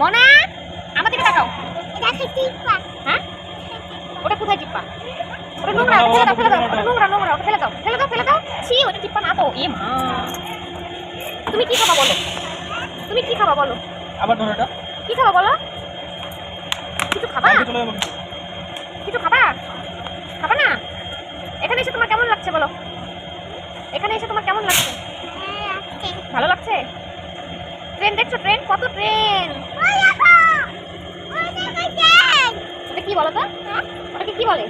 মনা আমার দিকে তাকাও। দেখে টিপা। হ্যাঁ? ওটা কোথায় টিপ্পা ওটা নোংরা ফেলে দাও ফেলে দাও ওটা নোংরা নোংরা ওটা ফেলে দাও ফেলে দাও ফেলে দাও। ছি ওটা টিপ্পা না তো এ মা। তুমি কি খাবা বলো? তুমি কি খাবা বলো? আবার ধরো এটা। কি খাবা বলো? কিছু খাবা? কিছু খাবা? খাবা না? এখানে এসে তোমার কেমন লাগছে বলো? এখানে এসে তোমার কেমন লাগছে? ভালো লাগছে? ট্রেন দেখছ ট্রেন? কত ট্রেন? এটা কি বলো তো? ওটাকে কি বলে?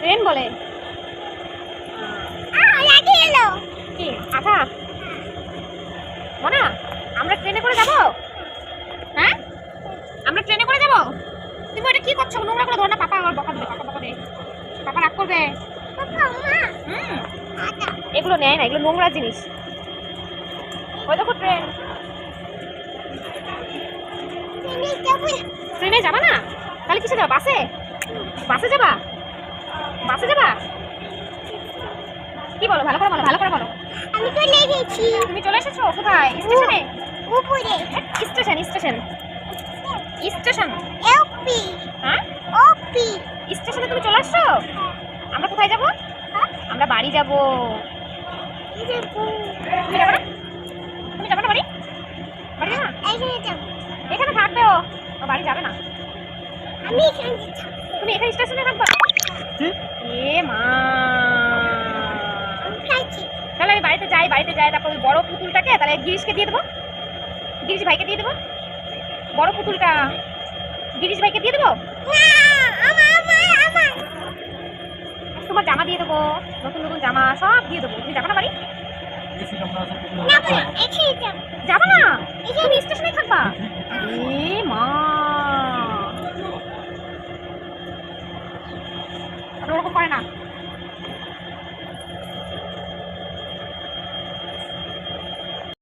ট্রেন বলে। কি? আঠা? মনা আমরা ট্রেনে করে যাব? হ্যাঁ? আমরা ট্রেনে করে যাব? তুমি ওটা কি করছ? নোংরা করে ধরো না পাপা আমার বকা দেবে পাপা বকা দেবে। পাপা রাগ করবে। হুম। এগুলো নেয় না এগুলো নোংরা জিনিস। ওই দেখো ট্রেন। ট্রেনে যাবা না? তাহলে কিসে যাবা? বাসে? বাসে যাবা? বাসে যাবা? কি বলো? ভালো করে বলো ভালো করে বলো। আমি তো লেগেছি তুমি চলে এসেছ? কোথায়? স্টেশনে? উপরে। Station station. স্টেশন? এলপি হ্যাঁ? ওপি। স্টেশনে তুমি চলে আসছো? আমরা কোথায় যাব? আমরা বাড়ি যাব। তুমি যাবে না তুমি যাবে না বাড়ি বাড়ি যাবে না এখানে থাকবে ও বাড়ি যাবে না? আমি তুমি এখানে স্টেশনে থাকবা? কি এ মা। তাহলে আমি বাড়িতে যাই বাড়িতে যাই তারপর ওই বড় পুতুলটাকে তাহলে গিরিশকে দিয়ে দেবো। গিরিশ ভাইকে দিয়ে দেবো। বড় পুতুলটা। গিরিশ ভাইকে দিয়ে দেবো? তোমার জামা দিয়ে দেবো নতুন নতুন জামা সব দিয়ে দেবো। তুমি যাবে না বাড়ি? যাবে। না? তুমি স্টেশনে থাকবা? না।